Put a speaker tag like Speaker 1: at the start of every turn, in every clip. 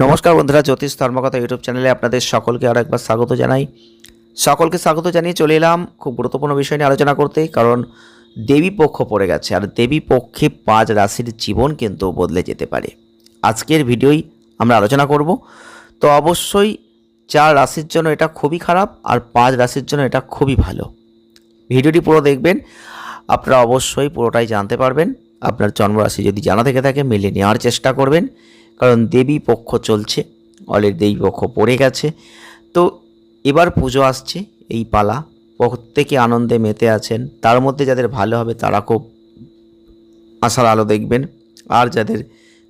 Speaker 1: নমস্কার বন্ধুরা, জ্যোতিষ ধর্মকথা ইউটিউব চ্যানেলে আপনাদের সকলকে আরও একবার স্বাগত জানাই। সকলকে স্বাগত জানিয়ে চলে এলাম খুব গুরুত্বপূর্ণ বিষয় নিয়ে আলোচনা করতে, কারণ দেবী পক্ষ পড়ে গেছে আর দেবী পক্ষে পাঁচ রাশির জীবন কিন্তু বদলে যেতে পারে। আজকের ভিডিওই আমরা আলোচনা করব। তো অবশ্যই চার রাশির জন্য এটা খুবই খারাপ আর পাঁচ রাশির জন্য এটা খুবই ভালো। ভিডিওটি পুরো দেখবেন, আপনারা অবশ্যই পুরোটাই জানতে পারবেন। আপনার জন্মরাশি যদি জানা থেকে থাকে, মিলিয়ে নেওয়ার চেষ্টা করবেন। কারণ দেবী পক্ষ চলছে, অলের দেবী পক্ষ পড়ে গেছে। তো এবার পুজো আসছে, এই পালা। প্রত্যেকে আনন্দে মেতে আছেন। তার মধ্যে যাদের ভালো হবে তারা খুব আশার আলো দেখবেন। আর যাদের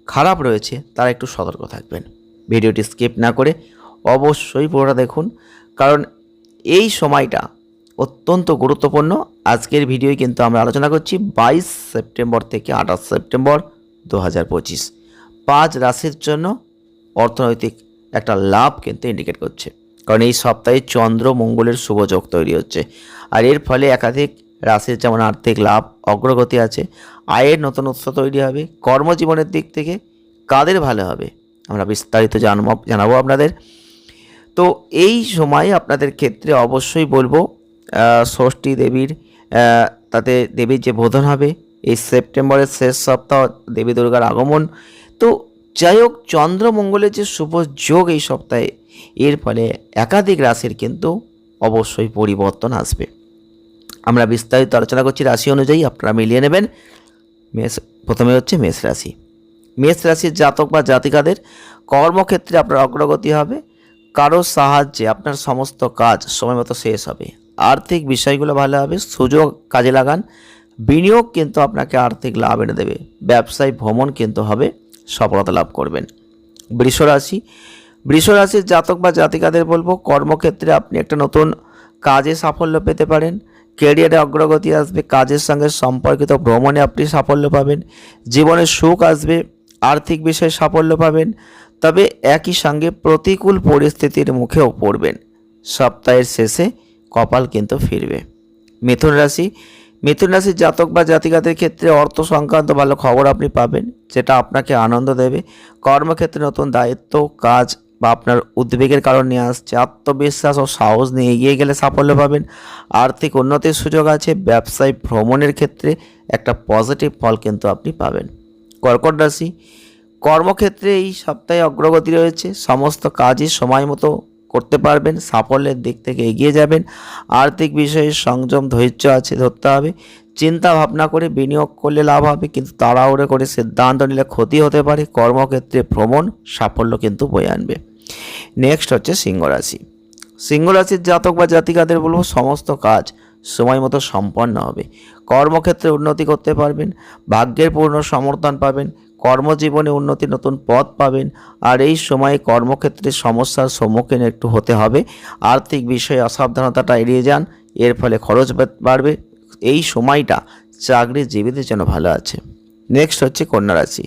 Speaker 1: খারাপ রয়েছে তারা একটু সতর্ক থাকবেন। ভিডিওটি স্কিপ না করে অবশ্যই পুরোটা দেখুন। কারণ এই সময়টা অত্যন্ত গুরুত্বপূর্ণ। আজকের ভিডিওয় কিন্তু আমরা আলোচনা করছি বাইশ সেপ্টেম্বর থেকে আঠাশ সেপ্টেম্বর দু হাজার পঁচিশ। পাঁচ রাশির জন্য অর্থনৈতিক একটা লাভ কিন্তু ইন্ডিকেট করছে। কারণ এই সপ্তাহে চন্দ্র মঙ্গলের শুভযোগ তৈরি হচ্ছে। আর এর ফলে একাধিক রাশির যেমন আর্থিক লাভ, অগ্রগতি আছে, আয়ের নতুন উৎস তৈরি হবে, কর্মজীবনের দিক থেকে কাদের ভালো হবে? আমরা বিস্তারিত জানব, জানাব আপনাদের। তো এই সময় আপনাদের ক্ষেত্রে অবশ্যই বলব ষষ্ঠী দেবীর তাতে দেবীর যে বোধন হবে, এই সেপ্টেম্বরের শেষ সপ্তাহ দেবী দুর্গার আগমন তো যাই হোক, চন্দ্রমঙ্গলের যে শুভ যোগ এই সপ্তাহে, এর ফলে একাধিক রাশির কিন্তু অবশ্যই পরিবর্তন আসবে। আমরা বিস্তারিত আলোচনা করছি রাশি অনুযায়ী, আপনারা মিলিয়ে নেবেন। মেষ, প্রথমে হচ্ছে মেষ রাশি। মেষ রাশির জাতক বা জাতিকাদের কর্মক্ষেত্রে আপনার অগ্রগতি হবে। কারও সাহায্যে আপনার সমস্ত কাজ সময় মতো শেষ হবে। আর্থিক বিষয়গুলো ভালো হবে, সুযোগ কাজে লাগান। বিনিয়োগ কিন্তু আপনাকে আর্থিক লাভ এনে দেবে। ব্যবসায় ভ্রমণ কিন্তু হবে। সফলতা লাভ করবেন। বৃষ রাশি। বৃষ রাশির জাতক বা জাতিকাদের বলব, কর্মক্ষেত্রে আপনি একটা নতুন কাজে সাফল্য পেতে পারেন। ক্যারিয়ারে অগ্রগতি আসবে, কাজের সঙ্গে সম্পর্কিত ভ্রমণে আপনি সাফল্য পাবেন। জীবনে সুখ আসবে, আর্থিক বিষয়ে সাফল্য পাবেন। তবে একই সঙ্গে প্রতিকূল পরিস্থিতির মুখেও পড়বেন। সপ্তাহের শেষে কপাল কিন্তু ফিরবে। মিথুন রাশি। মিথুন রাশির জাতক বা জাতিকাদের ক্ষেত্রে অর্থ সংক্রান্ত ভালো খবর আপনি পাবেন, যেটা আপনাকে আনন্দ দেবে। কর্মক্ষেত্রে নতুন দায়িত্ব, কাজ বা আপনার উদ্বেগের কারণ নিয়ে আসছে। আত্মবিশ্বাস ও সাহস নিয়ে এগিয়ে গেলে সাফল্য পাবেন। আর্থিক উন্নতির সুযোগ আছে। ব্যবসায় ভ্রমণের ক্ষেত্রে একটা পজিটিভ ফল কিন্তু আপনি পাবেন। কর্কট রাশি, কর্মক্ষেত্রে এই সপ্তাহে অগ্রগতি রয়েছে। সমস্ত কাজই সময় মতো করতে পারবেন, সাফল্যের দিক থেকে এগিয়ে যাবেন। আর্থিক বিষয়ে সংযম, ধৈর্য আছে, ধরতে হবে। চিন্তা ভাবনা করে বিনিয়োগ করলে লাভ হবে, কিন্তু তাড়াহুড়ো করে সিদ্ধান্ত নিলে ক্ষতি হতে পারে। কর্মক্ষেত্রে ভ্রমণ, সাফল্য কিন্তু বয়ে আনবে। নেক্সট হচ্ছে সিংহ রাশি। জাতক বা জাতিকাদের বলব, সমস্ত কাজ সময় মতো সম্পন্ন হবে। কর্মক্ষেত্রে উন্নতি করতে পারবেন, ভাগ্যের পূর্ণ সমর্থন পাবেন কর্মজীবনে উন্নতির নতুন পথ পাবেন। আর এই সময়ে কর্মক্ষেত্রে সমস্যার সম্মুখীন একটু হতে হবে। আর্থিক বিষয়ে অসাবধানতাটা এড়িয়ে যান। এর ফলে খরচ বাড়বে। এই সময়টা চাকরিজীবীদের জন্য ভালো আছে। নেক্সট হচ্ছে কন্যা রাশি।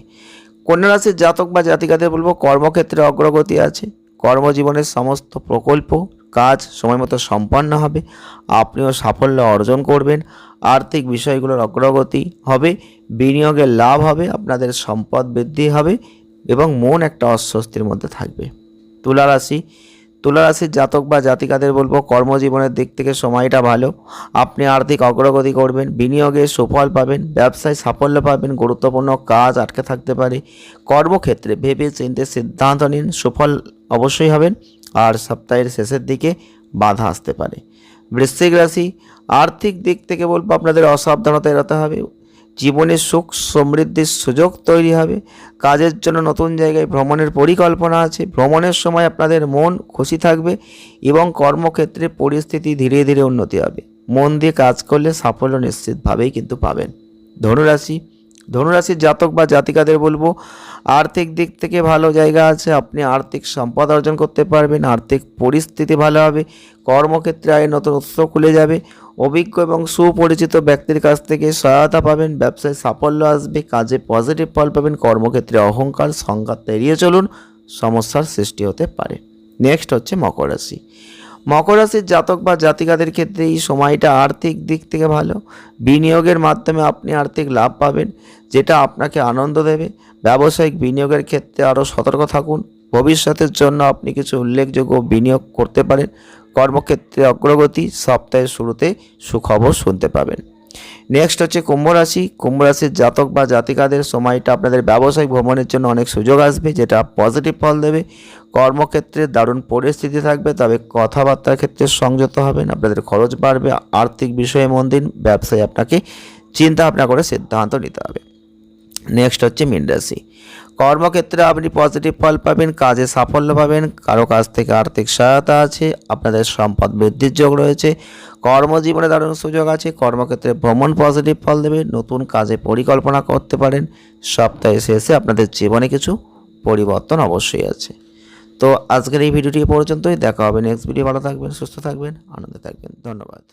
Speaker 1: কন্যা রাশির জাতক বা জাতিকাদের বলব, কর্মক্ষেত্রে অগ্রগতি আছে। কর্মজীবনের সমস্ত প্রকল্প, কাজ সময়মতো সম্পন্ন হবে। আপনিও সাফল্য অর্জন করবেন। আর্থিক বিষয়গুলোর অগ্রগতি হবে, বিনিয়োগের লাভ হবে, আপনাদের সম্পদ বৃদ্ধি হবে এবং মন একটা অস্বস্তির মধ্যে থাকবে। তুলা রাশি, তুলা রাশির জাতক বা জাতিকাদের বলব, কর্মজীবনের দিক থেকে সময়টা ভালো। আপনি আর্থিক অগ্রগতি করবেন, বিনিয়োগে সুফল পাবেন, ব্যবসায় সাফল্য পাবেন, গুরুত্বপূর্ণ কাজ আটকে থাকতে পারে। কর্মক্ষেত্রে ভেবে চিন্তে সিদ্ধান্ত নিন, সুফল অবশ্যই হবেন, আর সপ্তাহের শেষের দিকে বাধা আসতে পারে। বৃশ্চিক রাশি, আর্থিক দিক থেকে বলব আপনাদের অসাবধানতা এড়াতে হবে। জীবনে সুখ, সমৃদ্ধির সুযোগ তৈরি হবে। কাজের জন্য নতুন জায়গায় ভ্রমণের পরিকল্পনা আছে। ভ্রমণের সময় আপনাদের মন খুশি থাকবে এবং কর্মক্ষেত্রে পরিস্থিতি ধীরে ধীরে উন্নতি হবে। মন দিয়ে কাজ করলে সাফল্য নিশ্চিতভাবেই কিন্তু পাবেন। ধনুরাশি ধনুরাশির জাতক বা জাতিকাদের বলব, আর্থিক দিক থেকে ভালো জায়গা আছে, আপনি আর্থিক সম্পদ অর্জন করতে পারবেন, আর্থিক পরিস্থিতি ভালো হবে, কর্মক্ষেত্রে আয়ের নতুন উৎস খুলে যাবে, অভিজ্ঞ এবং সুপরিচিত ব্যক্তির কাছ থেকে সহায়তা পাবেন, ব্যবসায় সাফল্য আসবে, কাজে পজিটিভ ফল পাবেন, কর্মক্ষেত্রে অহংকার, সংঘাত এড়িয়ে চলুন, সমস্যার সৃষ্টি হতে পারে। নেক্সট হচ্ছে মকর রাশি। মকর রাশির জাতক বা জাতিকাদের ক্ষেত্রে এই সময়টা আর্থিক দিক থেকে ভালো। বিনিয়োগের মাধ্যমে আপনি আর্থিক লাভ পাবেন, যেটা আপনাকে আনন্দ দেবে। ব্যবসায়িক বিনিয়োগের ক্ষেত্রে আরও সতর্ক থাকুন। ভবিষ্যতের জন্য আপনি কিছু উল্লেখযোগ্য বিনিয়োগ করতে পারেন। কর্মক্ষেত্রে অগ্রগতি সপ্তাহের শুরুতে সুখবর শুনতে পাবেন। নেক্সট হচ্ছে কুম্ভ রাশি। কুম্ভ রাশির জাতক বা জাতিকাদের সময়টা আপনাদের ব্যবসায়িক ভ্রমণের জন্য অনেক সুযোগ আসবে, যেটা পজিটিভ ফল দেবে। কর্মক্ষেত্রে দারুণ পরিস্থিতি থাকবে, তবে কথাবার্তার ক্ষেত্রে সংযত হবেন, আপনাদের খরচ বাড়বে, আর্থিক বিষয়ে মন দিন, ব্যবসায় আপনাকে চিন্তা ভাবনা করে সিদ্ধান্ত নিতে হবে। নেক্সট হচ্ছে মীন রাশি। কর্মক্ষেত্রে আপনি পজিটিভ ফল পাবেন, কাজে সাফল্য পাবেন, কারও কাছ থেকে আর্থিক সহায়তা আছে, আপনাদের সম্পদ বৃদ্ধির যোগ রয়েছে, কর্মজীবনে দারুণ সুযোগ আছে, কর্মক্ষেত্রে ভ্রমণ পজিটিভ ফল দেবে, নতুন কাজে পরিকল্পনা করতে পারেন সপ্তাহে শেষে আপনাদের জীবনে কিছু পরিবর্তন অবশ্যই আছে। তো আজকের এই ভিডিওটি পর্যন্তই, দেখা হবে নেক্সট ভিডিও ভালো থাকবেন, সুস্থ থাকবেন, আনন্দে থাকবেন, ধন্যবাদ।